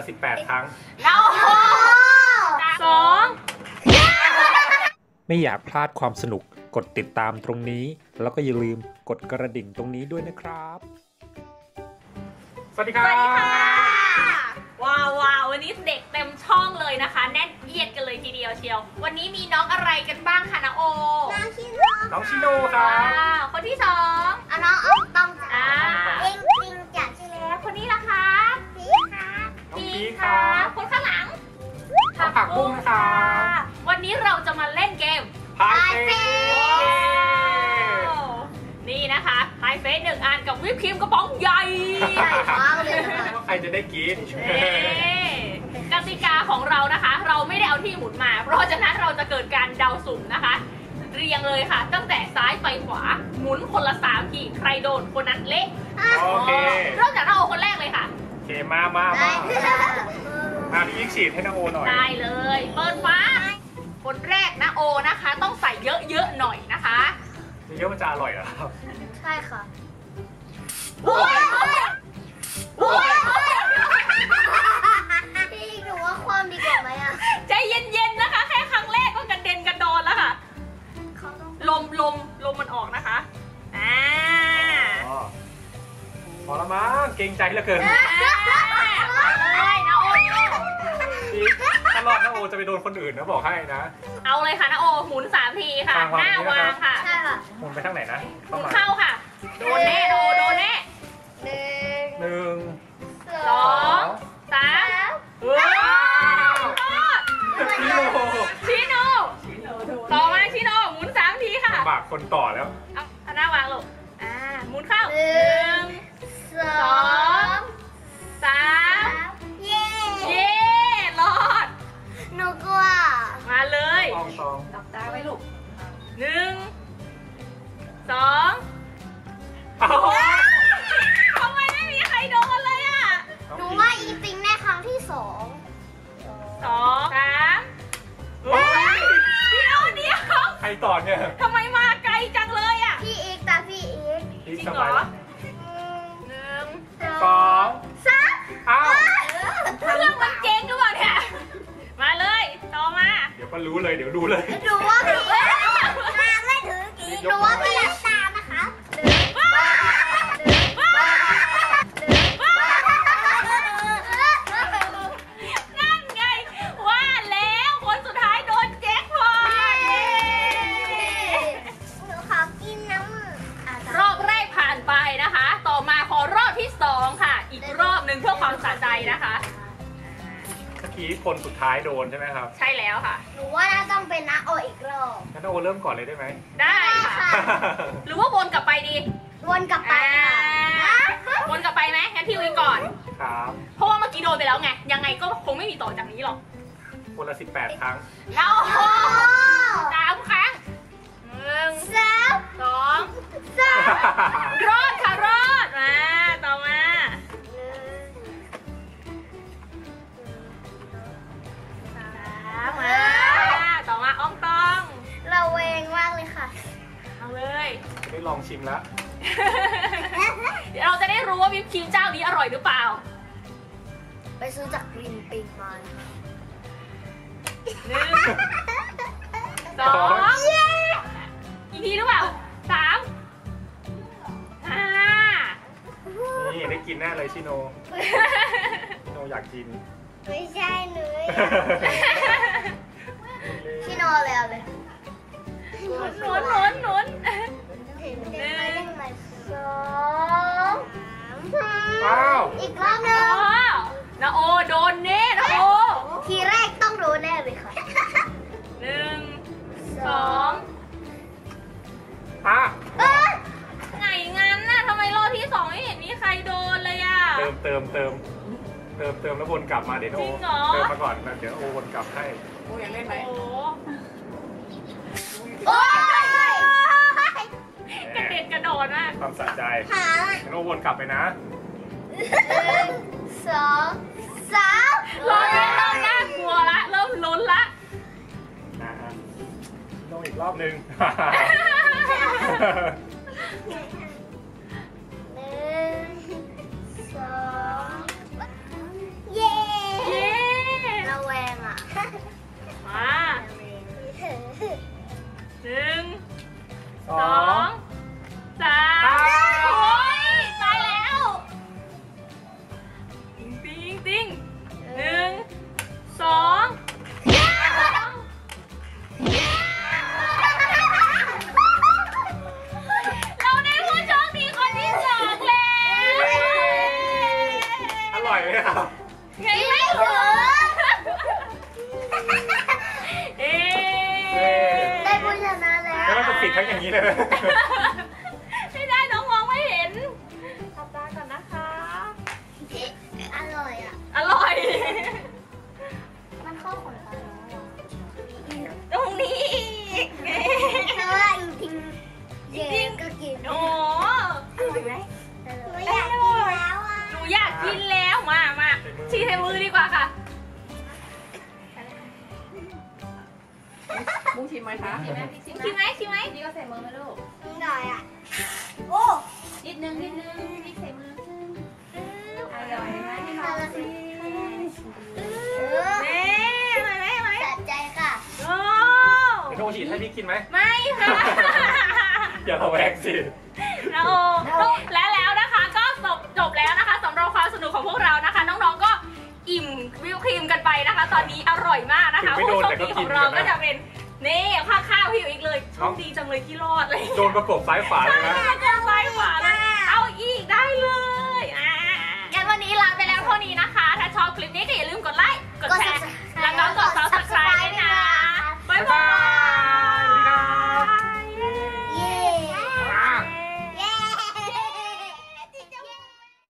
ละสิบแปดครั้ง เราสองไม่อยากพลาดความสนุกกดติดตามตรงนี้ แล้วก็อย่าลืมกดกระดิ่งตรงนี้ด้วยนะครับ สวัสดีครับ สวัสดีค่ะ ว้าวว้าววันนี้เด็กเต็มช่องเลยนะคะ แน่นเอียดกันเลยทีเดียวเชียว วันนี้มีน้องอะไรกันบ้างคะนะโอ น้องชิโร่น้องชิโนครัว้าบวคนที่สองอะน้อง นะคะไฮเฟสหนึ่งอันกับวิปครีมกระป๋องใหญ่ใหญ่มากเลยค่ะว่าใครจะได้กินเอ๊ะกติกาของเรานะคะ เราไม่ได้เอาที่หมุนมา เพราะฉะนั้นเราจะเกิดการเดาสุ่มนะคะ เรียงเลยค่ะ ตั้งแต่ซ้ายไปขวาหมุนคนละสามทีใครโดนคนนั้นเละโอเคเริ่มจากน้าโอคนแรกเลยค่ะโอเคมามาได้มาค่ะอะพี่ยิกฉีดให้น้องโอหน่อยได้เลยเปิดฟ้าคนแรกนะโอนะคะ ต้องใส่เยอะๆหน่อยนะคะ เยอะมันจะอร่อยเหรอครับ ใช่ค่ะโอ้ยโอ้ยพี่หนูว่าความดีกว่าไหมอะใจเย็นๆนะคะ แค่ครั้งแรกก็กระเด็นกระดอนแล้วค่ะ เขาต้องลมลมลมมันออกนะคะอ่าอ๋อพอละมั้งเกรงใจเหลือเกินอ่ามาเลยนะโอพี่ถ้ารอดน้องโอจะไปโดนคนอื่นนะบอกให้นะ เอาเลยค่ะนะโอหมุนสามทีค่ะทางวางหน้าวางค่ะ ใช่ ค่ะหมุนไปทางไหนนะหมุนมาเข้าค่ะ โดนแน่โดนโดนแน่หนึ่งหนึ่งสองสามว้าวรอดชิโนชิโนต่อมาชิโนหมุนสามทีค่ะลำบากคนต่อแล้วเอาเอาหน้าวางลงอ่าหมุนเข้าหหนึ่นึ่ง กพี่จริงสเหรบายอแล้วหนึ่งสองสามอ้าวเครื่องมันเจ๊งหรือเปล่าเนี่ย มาเลย ต่อมา เดี๋ยวก็รู้เลย เดี๋ยวดูเลยหนูว่าพี่มา คนสุดท้ายโดนใช่ไหมครับใช่แล้วค่ะ หนูว่าน่าต้องเป็นน้าโออีกรอบงั้นโอเริ่มก่อนเลยได้ไหม ได้ค่ะ หรือว่าวนกลับไปดีวนกลับไปอ่าค่ะวนกลับไปไหมงั้นพี่วินก่อน ครับ เพราะว่าเมื่อกี้โดนไปแล้วไง ยังไงก็คงไม่มีต่อจากนี้หรอกคนละสิบแปดครั้งเราโอ้สามครั้งหนึ่งสามสองสามรอดค่ะรอด ได้ลองชิมแล้วเดี๋ยวเราจะได้รู้ว่าวิปครีมเจ้านี้อร่อยหรือเปล่า ไปซื้อจากกรีนปิงมานะคะหนึ่งสองอีกทีหรือเปล่าสามห้านี่ได้กินแน่เลยชิโน ชิโนอยากกิน ไม่ใช่หนูพี่โนแล้วเลยหนุนหนุนหนุนหนุน สองสามอ้าวอีกรอบหนึอ๋องนาโอโดนเน่นาโอทีแรกต้องโดนแน่เลยค่ะหนึ่งสองอะเอ้ยไงงั้นน่ะทำไมรอบที่สองไม่เห็นมีใครโดนเลยอะ เติมเติมเติมเติมเติมแล้ววนกลับมาเดี๋ยวโอจริงเหรอ เติมมาก่อนแล้วเดี๋ยวโอวนกลับให้ โอ้โหโความสะใจหางั้นโอวนกลับไปนะ หนึ่งสองสามรอบนี้เริ่มน่ากลัวละ เริ่มลุ้นละ นะฮะลงอีกรอบหนึ่ง มุ้งชิมไหมคะชิมไหมชิมไหมนี่ก็ใส่มือไหมลูกหน่อยอะโอ้นิดนึงนิดนึงนี่ใส่มืออร่อยไหมที่อเราร่อยสิเออเน่อร่อยไหมอร่อยไหมสะใจค่ะโอ้เดี๋ยวโนฉีดให้พี่กินไหมไม่ค่ะอย่าระแวงสินะโอและแล้วนะคะก็จบจบแล้วนะคะสำหรับความสนุกของพวกเรานะคะ น้องๆก็อิ่มวิวครีมกันไปนะคะ ตอนนี้อร่อยมากนะคะถึงไม่ผู้โดนโชคแต่ก็ดีกิขนองเรากันนะก็จะเป็น นี่ข้าวข้าวพี่อยู่อีกเลยโชคดีจังเลยที่รอดเลยโดนประกบซ้ายขวาเลยนะจะไล่ขวาเลยเอาอีกได้เลยอ่างั้นวันนี้ลาไปแล้วเท่านี้นะคะ